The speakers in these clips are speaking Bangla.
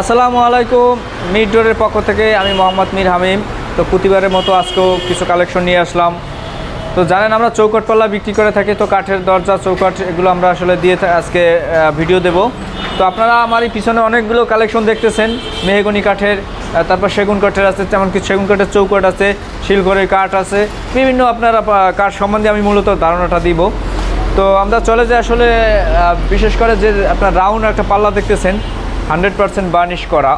আসসালামু আলাইকুম মির ডোরের পক্ষ থেকে আমি মোহাম্মদ মির হামিম। তো প্রতিবারের মতো আজকেও কিছু কালেকশন নিয়ে আসলাম। তো জানেন, আমরা চৌকট পাল্লা বিক্রি করে থাকি, তো কাঠের দরজা, চৌকট, এগুলো আমরা আসলে দিয়ে আজকে ভিডিও দেব। তো আপনারা আমার এই পিছনে অনেকগুলো কালেকশন দেখতেছেন, মেহগনি কাঠের তারপর সেগুন কাঠের আছে যেমন কি সেগুন কাঠের চৌকট আছে, শিলঘরের কাঠ আছে, বিভিন্ন আপনারা কাঠ সম্বন্ধে আমি মূলত ধারণাটা দিব। তো আমরা চলে যাই আসলে বিশেষ করে যে আপনার রাউন্ড একটা পাল্লা দেখতেছেন হান্ড্রেড পার্সেন্ট বার্নিশ করা।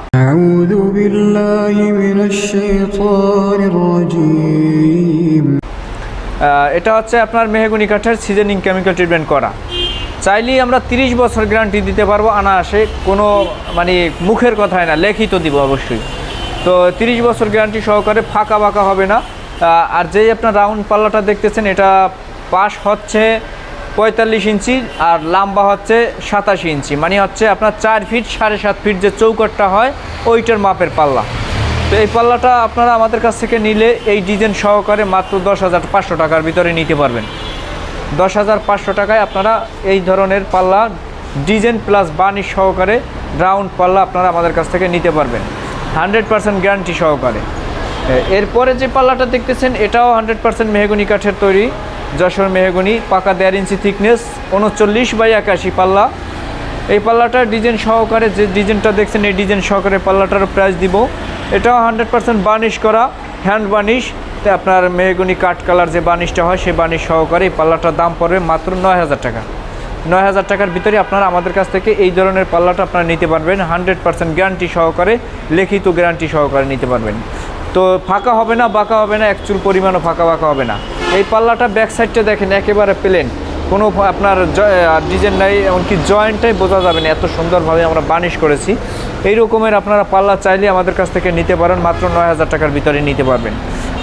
এটা হচ্ছে আপনার মেহগুনি কাঠের সিজনিং কেমিক্যাল ট্রিটমেন্ট করা। চাইলেই আমরা ৩০ বছর গ্যারান্টি দিতে পারব আনায়াসে কোনো মানে মুখের কথায় না লেখিত দিব অবশ্যই। তো ৩০ বছর গ্যারান্টি সহকারে ফাঁকা ফাঁকা হবে না। আর যেই আপনার রাউন্ড পাল্লাটা দেখতেছেন এটা পাশ হচ্ছে পঁয়তাল্লিশ ইঞ্চি আর লম্বা হচ্ছে সাতাশি ইঞ্চি। মানে হচ্ছে আপনার চার ফিট, সাড়ে সাত ফিট যে চৌকটটা হয়, ওইটার মাপের পাল্লা। তো এই পাল্লাটা আপনারা আমাদের কাছ থেকে নিলে এই ডিজাইন সহকারে মাত্র দশ হাজার পাঁচশো টাকার ভিতরে নিতে পারবেন। দশ হাজার পাঁচশো টাকায় আপনারা এই ধরনের পাল্লা, ডিজাইন প্লাস বার্নিশ সহকারে রাউন্ড পাল্লা আপনারা আমাদের কাছ থেকে নিতে পারবেন। হান্ড্রেড পার্সেন্ট গ্যারান্টি সহকারে। এরপরে যে পাল্লাটা দেখতেছেন, এটাও হান্ড্রেড পার্সেন্ট মেহগুনি কাঠের তৈরি। যশোর মেহগুনি, পাকা দেড় ইঞ্চি থিকনেস উনচল্লিশ বাই একাশি পাল্লা। এই পাল্লাটার ডিজাইন সহকারে যে ডিজাইনটা দেখছেন, এই ডিজাইন সহকারে পাল্লাটার প্রাইস দিব। এটাও হান্ড্রেড পার্সেন্ট বার্নিশ করা হ্যান্ড বার্নিশ তো আপনার মেহগুনি কাঠ কালার যে বার্নিশটা হয়, সেই বার্নিশ সহকারে এই পাল্লাটার দাম পড়বে মাত্র নয় হাজার টাকা। নয় হাজার টাকার ভিতরে আপনারা আমাদের কাছ থেকে এই ধরনের পাল্লাটা আপনারা নিতে পারবেন। হান্ড্রেড পার্সেন্ট গ্যারান্টি সহকারে, লিখিত গ্যারান্টি সহকারে নিতে পারবেন। তো ফাঁকা হবে না, বাঁকা হবে না অ্যাকচুয়াল পরিমাণও ফাঁকা বাঁকা হবে না। এই পাল্লাটা ব্যাক সাইডটা দেখেন, একেবারে প্লেন কোনো আপনার ডিজাইন নাই, এমনকি জয়েন্টটাই বোঝা যাবে না, এত সুন্দরভাবে আমরা বানিশ করেছি। এই রকমের আপনারা পাল্লা চাইলে আমাদের কাছ থেকে নিতে পারেন, মাত্র নয় হাজার টাকার ভিতরে নিতে পারবেন।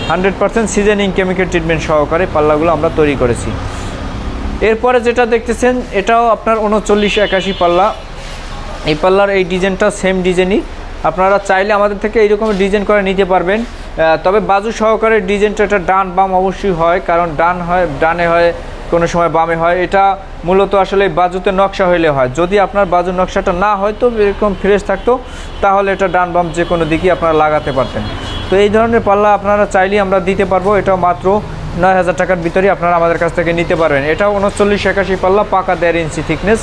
Hundred percent seasoning chemical treatment সহকারে পাল্লাগুলো আমরা তৈরি করেছি। এরপরে যেটা দেখতেছেন, এটাও আপনার উনচল্লিশ একাশি পাল্লা। এই পাল্লার এই ডিজাইনটা সেম ডিজাইনই আপনারা চাইলে আমাদের থেকে এই রকমের ডিজাইন করে নিতে পারবেন। তবে বাজু সহকারে ডিজাইনটা এটা ডান বাম অবশ্যই হয়, কারণ ডান হয়, ডানে হয়, কোনো সময় বামে হয়। এটা মূলত আসলে বাজুতে নকশা হইলে হয়। যদি আপনার বাজুর নকশাটা না হয়, তো এরকম ফ্রেশ থাকতো, তাহলে এটা ডান বাম যে কোনো দিকেই আপনারা লাগাতে পারতেন। তো এই ধরনের পাল্লা আপনারা চাইলেই আমরা দিতে পারব। এটাও মাত্র নয় হাজার টাকার ভিতরেই আপনারা আমাদের কাছ থেকে নিতে পারবেন। এটাও উনচল্লিশ একাশি পাল্লা, পাকা দেড় inch thickness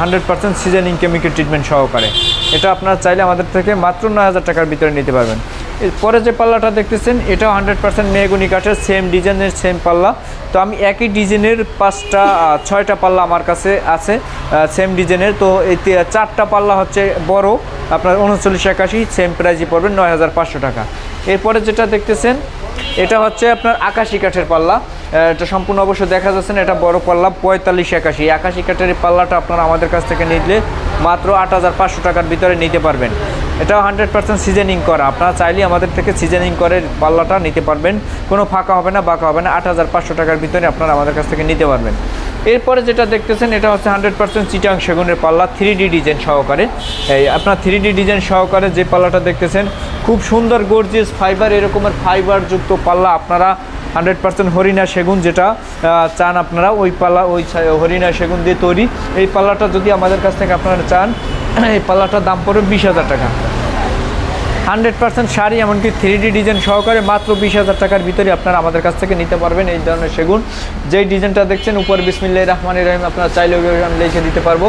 hundred percent seasoning chemical treatment সহকারে। এটা আপনারা চাইলে আমাদের থেকে মাত্র নয় হাজার টাকার ভিতরে নিতে পারবেন। এরপরে যে পাল্লাটা দেখতেছেন, এটাও হান্ড্রেড পার্সেন্ট মেগুনি কাঠের সেম ডিজাইনের সেম পাল্লা। তো আমি একই ডিজাইনের পাঁচটা ছয়টা পাল্লা আমার কাছে আছে সেম ডিজাইনের। তো এই চারটা পাল্লা হচ্ছে বড়, আপনার উনচল্লিশ একাশি সেম প্রাইজই পড়বেন নয় হাজার পাঁচশো টাকা। এরপরে যেটা দেখতেছেন, এটা হচ্ছে আপনার আকাশি কাঠের পাল্লা। এটা সম্পূর্ণ অবশ্য দেখা যাচ্ছে না, এটা বড় পাল্লা, পঁয়তাল্লিশ একাশি। একাশি কাঠের পাল্লাটা আপনারা আমাদের কাছ থেকে নিলে মাত্র আট হাজার পাঁচশো টাকার ভিতরে নিতে পারবেন। এটাও হান্ড্রেড পার্সেন্ট সিজনিং করা। আপনারা চাইলে আমাদের থেকে সিজনিং করে পাল্লাটা নিতে পারবেন। কোনো ফাঁকা হবে না, বাঁকা হবে না। আট হাজার পাঁচশো টাকার ভিতরে আপনারা আমাদের কাছ থেকে নিতে পারবেন। এরপরে যেটা দেখতেছেন, এটা হচ্ছে হান্ড্রেড পার্সেন্ট চিটাং সেগুনের পাল্লা থ্রি ডি ডিজাইন সহকারে। এই আপনার থ্রি ডি ডিজাইন সহকারে যে পাল্লাটা দেখতেছেন, খুব সুন্দর গর্জিয়াস ফাইবার এরকমের ফাইবারযুক্ত পাল্লা আপনারা হান্ড্রেড পার্সেন্ট হরিণা সেগুন যেটা চান আপনারা, ওই পাল্লা ওই হরিণা সেগুন দিয়ে তৈরি। এই পাল্লাটা যদি আমাদের কাছ থেকে আপনারা চান, এই পাল্লাটার দাম পড়বে বিশ হাজার টাকা। হান্ড্রেড পার্সেন্ট শাড়ি, এমনকি থ্রি ডি ডিজাইন সহকারে মাত্র বিশ হাজার টাকার ভিতরে আপনারা আমাদের কাছ থেকে নিতে পারবেন এই ধরনের সেগুন। যেই ডিজাইনটা দেখছেন, উপর বিসমিল্লাহ রহমান রহিম, আপনারা চাইলে আমি লিখে দিতে পারব।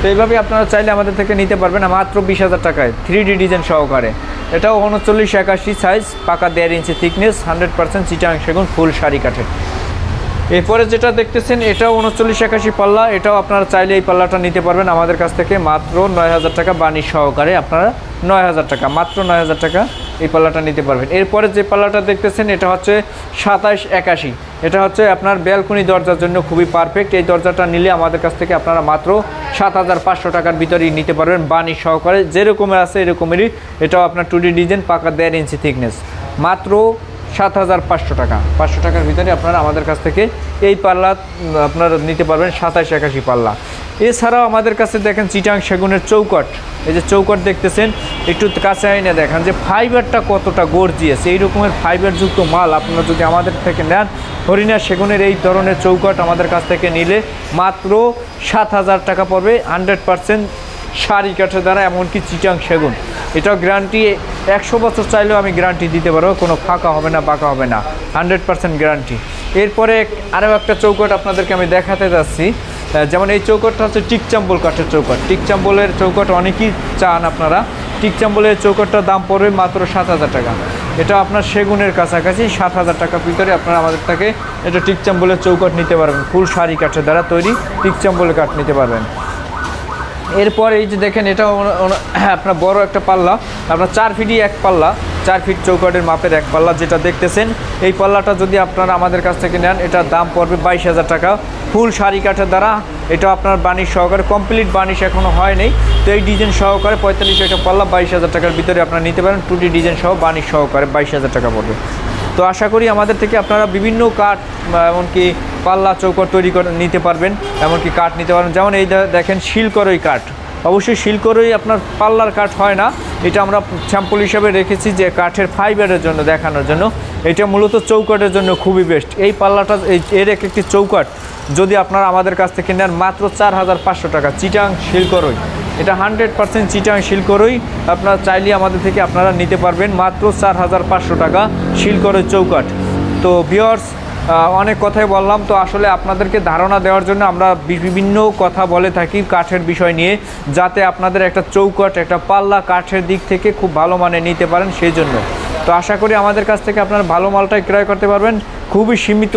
তো এইভাবে আপনারা চাইলে আমাদের থেকে নিতে পারবেন মাত্র বিশ হাজার টাকায় থ্রি ডি ডিজাইন সহকারে। এটাও উনচল্লিশ, একাশি সাইজ পাকা দেড় inch thickness hundred percent Chittagong সেগুন, ফুল শাড়ি কাঠের। এরপরে যেটা দেখতেছেন, এটাও উনচল্লিশ, একাশি পাল্লা, এটাও আপনারা চাইলে এই পাল্লাটা নিতে পারবেন আমাদের কাছ থেকে মাত্র নয় হাজার টাকা বাণিজ্য সহকারে আপনারা নয় হাজার টাকা, মাত্র নয় হাজার টাকা এই পাল্লাটা নিতে পারবেন। এরপরে যে পাল্লাটা দেখতেছেন, এটা হচ্ছে সাতাইশ একাশি। এটা হচ্ছে আপনার ব্যালকনি দরজার জন্য খুবই পারফেক্ট এই দরজাটা নিলে আমাদের কাছ থেকে আপনারা মাত্র সাত হাজার পাঁচশো টাকার ভিতরেই নিতে পারবেন বাণী সহকারে। যেরকমের আছে এরকমেরই। এটাও আপনার টু ডিজাইন পাকা দেড় ইঞ্চি থিকনেস মাত্র সাত হাজার পাঁচশো টাকা। পাঁচশো টাকার ভিতরে আপনারা আমাদের কাছ থেকে এই পাল্লা আপনারা নিতে পারবেন সাতাশ একাশি পাল্লা। এছাড়াও আমাদের কাছে দেখেন চিটাং সেগুনের চৌকট। এই যে চৌকট দেখতেছেন, একটু কাছে আইনে দেখেন যে ফাইবারটা কতটা গর্জিয়াস। এই রকমের ফাইবারযুক্ত মাল আপনারা যদি আমাদের থেকে নেন, হরিণা সেগুনের এই ধরনের চৌকট আমাদের কাছ থেকে নিলে মাত্র সাত হাজার টাকা পড়বে হান্ড্রেড পার্সেন্ট শাড়ি কাঠের দ্বারা, এমনকি চিটাং সেগুন। এটাও গ্যারান্টি একশো বছর চাইলেও আমি গ্যারান্টি দিতে পারব, কোনো ফাঁকা হবে না, বাঁকা হবে না হান্ড্রেড পার্সেন্ট গ্যারান্টি এরপরে আরও একটা চৌকট আপনাদেরকে আমি দেখাতে যাচ্ছি। যেমন এই চৌকটটা হচ্ছে টিকচাম্বল কাঠের চৌকট। টিকচাম্বলের চৌকট অনেকেই চান আপনারা। টিকচাম্বলের চৌকটটার দাম পড়বে মাত্র সাত হাজার টাকা। এটা আপনার সেগুনের কাছাকাছি সাত হাজার টাকার ভিতরে আপনারা আমাদের থেকে এটা টিকচাম্বলের চৌকট নিতে পারবেন। ফুল শাড়ি কাঠের দ্বারা তৈরি টিকচাম্বলের কাঠ নিতে পারবেন। এরপর এই যে দেখেন, এটা ওনা- আপনার বড় একটা পাল্লা। আপনার চার ফিটই এক পাল্লা। চার ফিট চৌকাটের মাপের এক পাল্লা যেটা দেখতেছেন, এই পাল্লাটা যদি আপনারা আমাদের কাছ থেকে নেন, এটার দাম পড়বে বাইশ হাজার টাকা। ফুল শাড়ি কাঠের দ্বারা, এটা আপনার বানিশ সহকারে, কমপ্লিট বানিশ এখনও হয়নি তো এই ডিজাইন সহকারে পঁয়তাল্লিশ একটা পাল্লা বাইশ হাজার টাকার ভিতরে আপনারা নিতে পারেন। টুটি ডিজাইন সহ বানিশ সহকারে বাইশ হাজার টাকা পড়বে। তো আশা করি আমাদের থেকে আপনারা বিভিন্ন কাঠ এমনকি পাল্লা চৌকট তৈরি করে নিতে পারবেন, এমনকি কাঠ নিতে পারবেন। যেমন এই দেখেন শিলকরই কাঠ। অবশ্যই শিলকরই আপনার পাল্লার কাঠ হয় না। এটা আমরা স্যাম্পল হিসাবে রেখেছি যে কাঠের ফাইবারের জন্য দেখানোর জন্য। এটা মূলত চৌকাটের জন্য খুবই বেস্ট এই পাল্লাটা এর এক একটি চৌকাট যদি আপনারা আমাদের কাছ থেকে নেন মাত্র চার হাজার পাঁচশো টাকা। চিটাং শিলকরই এটা হান্ড্রেড পার্সেন্ট চিটাং শিলকরই আপনারা চাইলে আমাদের থেকে আপনারা নিতে পারবেন মাত্র চার হাজার পাঁচশো টাকা শিলকরের চৌকাট তো বিয়ার্স অনেক কথাই বললাম। তো আসলে আপনাদেরকে ধারণা দেওয়ার জন্য আমরা বিভিন্ন কথা বলে থাকি কাঠের বিষয় নিয়ে, যাতে আপনাদের একটা চৌকাট, একটা পাল্লা কাঠের দিক থেকে খুব ভালো মানে নিতে পারেন সেই জন্য। তো আশা করি আমাদের কাছ থেকে আপনারা ভালো মালটাই ক্রয় করতে পারবেন। খুবই সীমিত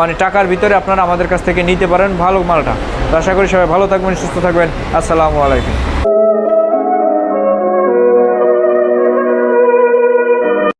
মানে টাকার ভিতরে আপনারা আমাদের কাছ থেকে নিতে পারেন ভালো মালটা। তো আশা করি সবাই ভালো থাকবেন, সুস্থ থাকবেন। আসসালামু আলাইকুম।